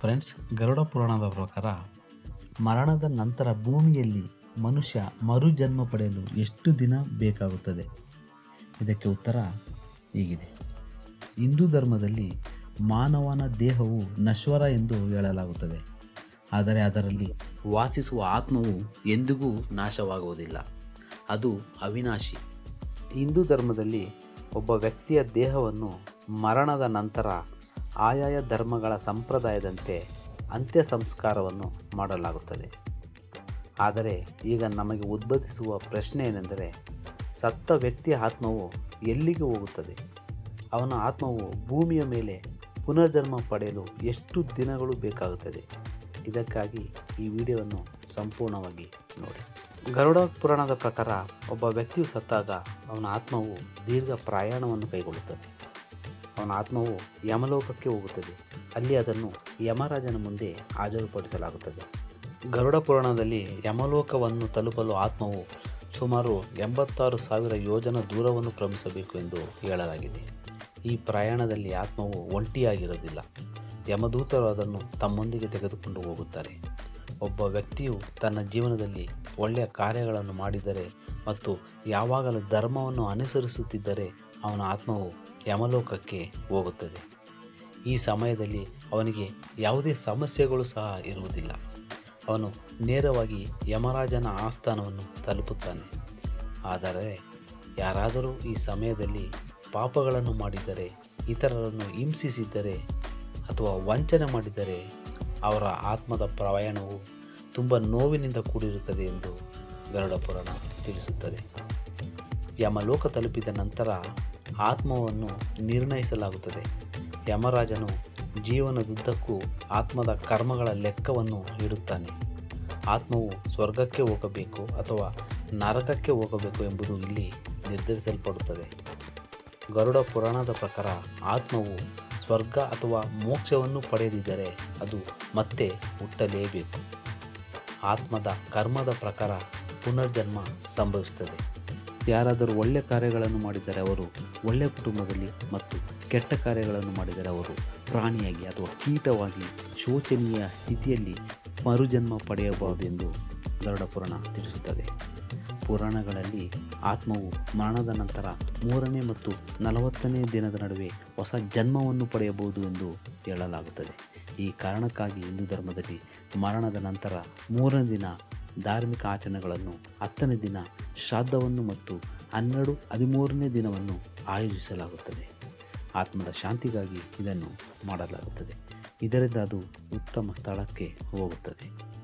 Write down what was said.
Friends, Garuda ಪುರಾಣದ ಪ್ರಕಾರ ಮರಣದ ನಂತರ ಭೂಮಿಯಲ್ಲಿ ಮನುಷ್ಯ ಮರುಜನ್ಮ ಪಡೆಯಲು ಎಷ್ಟು ದಿನ ಬೇಕಾಗುತ್ತದೆ? ಇದಕ್ಕೆ ಉತ್ತರ ಹೀಗಿದೆ. ಹಿಂದೂ ಧರ್ಮದಲ್ಲಿ ಮಾನವನ ದೇಹವು ನಶ್ವರ ಎಂದು ಹೇಳಲಾಗುತ್ತದೆ. ಆದರೆ ಅದರಲ್ಲಿ ವಾಸಿಸುವ ಆತ್ಮವು ಎಂದಿಗೂ ನಾಶವಾಗುವುದಿಲ್ಲ. ಅದು ಅವಿನಾಶಿ. ಹಿಂದೂ ಧರ್ಮದಲ್ಲಿ ಒಬ್ಬ ವ್ಯಕ್ತಿಯ ದೇಹವನ್ನು ಮರಣದ ನಂತರ ಆಯಾಯ ಧರ್ಮಗಳ ಸಂಪ್ರದಾಯದಂತೆ ಅಂತ್ಯ ಸಂಸ್ಕಾರವನ್ನು ಮಾಡಲಾಗುತ್ತದೆ. ಆದರೆ ಈಗ ನಮಗೆ ಉದ್ಭವಿಸುವ ಪ್ರಶ್ನೆ ಏನೆಂದರೆ ಸತ್ತ ವ್ಯಕ್ತಿಯ ಆತ್ಮವು ಎಲ್ಲಿಗೆ ಹೋಗುತ್ತದೆ? ಅವನ ಆತ್ಮವು ಭೂಮಿಯ ಮೇಲೆ ಪುನರ್ಜನ್ಮ ಪಡೆಯಲು ಎಷ್ಟು ದಿನಗಳು ಬೇಕಾಗುತ್ತದೆ? ಇದಕ್ಕಾಗಿ ಈ ವಿಡಿಯೋವನ್ನು ಸಂಪೂರ್ಣವಾಗಿ ನೋಡಿ. ಗರುಡ ಪುರಾಣದ ಪ್ರಕಾರ ಒಬ್ಬ ವ್ಯಕ್ತಿಯು ಸತ್ತಾಗ ಅವನ ಆತ್ಮವು ದೀರ್ಘ ಪ್ರಯಾಣವನ್ನು ಕೈಗೊಳ್ಳುತ್ತದೆ. ಅವನ ಆತ್ಮವು ಯಮಲೋಕಕ್ಕೆ ಹೋಗುತ್ತದೆ. ಅಲ್ಲಿ ಅದನ್ನು ಯಮರಾಜನ ಮುಂದೆ ಹಾಜರುಪಡಿಸಲಾಗುತ್ತದೆ. ಗರುಡ ಪುರಾಣದಲ್ಲಿ ಯಮಲೋಕವನ್ನು ತಲುಪಲು ಆತ್ಮವು ಸುಮಾರು ಎಂಬತ್ತಾರು ಸಾವಿರ ಯೋಜನ ದೂರವನ್ನು ಕ್ರಮಿಸಬೇಕು ಎಂದು ಹೇಳಲಾಗಿದೆ. ಈ ಪ್ರಯಾಣದಲ್ಲಿ ಆತ್ಮವು ಒಂಟಿಯಾಗಿರೋದಿಲ್ಲ ಯಮದೂತರು ಅದನ್ನು ತಮ್ಮೊಂದಿಗೆ ತೆಗೆದುಕೊಂಡು ಹೋಗುತ್ತಾರೆ. ಒಬ್ಬ ವ್ಯಕ್ತಿಯು ತನ್ನ ಜೀವನದಲ್ಲಿ ಒಳ್ಳೆಯ ಕಾರ್ಯಗಳನ್ನು ಮಾಡಿದರೆ ಮತ್ತು ಯಾವಾಗಲೂ ಧರ್ಮವನ್ನು ಅನುಸರಿಸುತ್ತಿದ್ದರೆ ಅವನ ಆತ್ಮವು ಯಮಲೋಕಕ್ಕೆ ಹೋಗುತ್ತದೆ. ಈ ಸಮಯದಲ್ಲಿ ಅವನಿಗೆ ಯಾವುದೇ ಸಮಸ್ಯೆಗಳು ಸಹ ಇರುವುದಿಲ್ಲ. ಅವನು ನೇರವಾಗಿ ಯಮರಾಜನ ಆಸ್ಥಾನವನ್ನು ತಲುಪುತ್ತಾನೆ. ಆದರೆ ಯಾರಾದರೂ ಈ ಸಮಯದಲ್ಲಿ ಪಾಪಗಳನ್ನು ಮಾಡಿದರೆ, ಇತರರನ್ನು ಹಿಂಸಿಸಿದ್ದರೆ ಅಥವಾ ವಂಚನೆ ಮಾಡಿದರೆ, ಅವರ ಆತ್ಮದ ಪ್ರಯಾಣವು ತುಂಬ ನೋವಿನಿಂದ ಕೂಡಿರುತ್ತದೆ ಎಂದು ಗರುಡ ಪುರಾಣ ತಿಳಿಸುತ್ತದೆ. ಯಮಲೋಕ ತಲುಪಿದ ನಂತರ ಆತ್ಮವನ್ನು ನಿರ್ಣಯಿಸಲಾಗುತ್ತದೆ. ಯಮರಾಜನು ಜೀವನದುದ್ದಕ್ಕೂ ಆತ್ಮದ ಕರ್ಮಗಳ ಲೆಕ್ಕವನ್ನು ಇಡುತ್ತಾನೆ ಆತ್ಮವು ಸ್ವರ್ಗಕ್ಕೆ ಹೋಗಬೇಕು ಅಥವಾ ನರಕಕ್ಕೆ ಹೋಗಬೇಕು ಎಂಬುದು ಇಲ್ಲಿ ನಿರ್ಧರಿಸಲ್ಪಡುತ್ತದೆ. ಗರುಡ ಪುರಾಣದ ಪ್ರಕಾರ ಆತ್ಮವು ಸ್ವರ್ಗ ಅಥವಾ ಮೋಕ್ಷವನ್ನು ಪಡೆಯದಿದ್ದರೆ ಅದು ಮತ್ತೆ ಹುಟ್ಟಲೇಬೇಕು. ಆತ್ಮದ ಕರ್ಮದ ಪ್ರಕಾರ ಪುನರ್ಜನ್ಮ ಸಂಭವಿಸುತ್ತದೆ. ಯಾರಾದರೂ ಒಳ್ಳೆಯ ಕಾರ್ಯಗಳನ್ನು ಮಾಡಿದರೆ ಅವರು ಒಳ್ಳೆಯ ಕುಟುಂಬದಲ್ಲಿ ಮತ್ತು ಕೆಟ್ಟ ಕಾರ್ಯಗಳನ್ನು ಮಾಡಿದರೆ ಅವರು ಪ್ರಾಣಿಯಾಗಿ ಅಥವಾ ಕೀಟವಾಗಿ ಶೋಚನೀಯ ಸ್ಥಿತಿಯಲ್ಲಿ ಮರುಜನ್ಮ ಪಡೆಯಬಹುದೆಂದು ಗರುಡ ಪುರಾಣ ತಿಳಿಸುತ್ತದೆ. ಪುರಾಣಗಳಲ್ಲಿ ಆತ್ಮವು ಮರಣದ ನಂತರ ಮೂರನೇ ಮತ್ತು ನಲವತ್ತನೇ ದಿನದ ನಡುವೆ ಹೊಸ ಜನ್ಮವನ್ನು ಪಡೆಯಬಹುದು ಎಂದು ಹೇಳಲಾಗುತ್ತದೆ. ಈ ಕಾರಣಕ್ಕಾಗಿ ಹಿಂದೂ ಧರ್ಮದಲ್ಲಿ ಮರಣದ ನಂತರ ಮೂರನೇ ದಿನ ಧಾರ್ಮಿಕ ಆಚರಣೆಗಳನ್ನು ಹತ್ತನೇ ದಿನ ಶ್ರಾದ್ದವನ್ನು ಮತ್ತು ಹನ್ನೆರಡು ಹದಿಮೂರನೇ ದಿನವನ್ನು ಆಯೋಜಿಸಲಾಗುತ್ತದೆ. ಆತ್ಮದ ಶಾಂತಿಗಾಗಿ ಇದನ್ನು ಮಾಡಲಾಗುತ್ತದೆ. ಇದರಿಂದ ಅದು ಉತ್ತಮ ಸ್ಥಳಕ್ಕೆ ಹೋಗುತ್ತದೆ.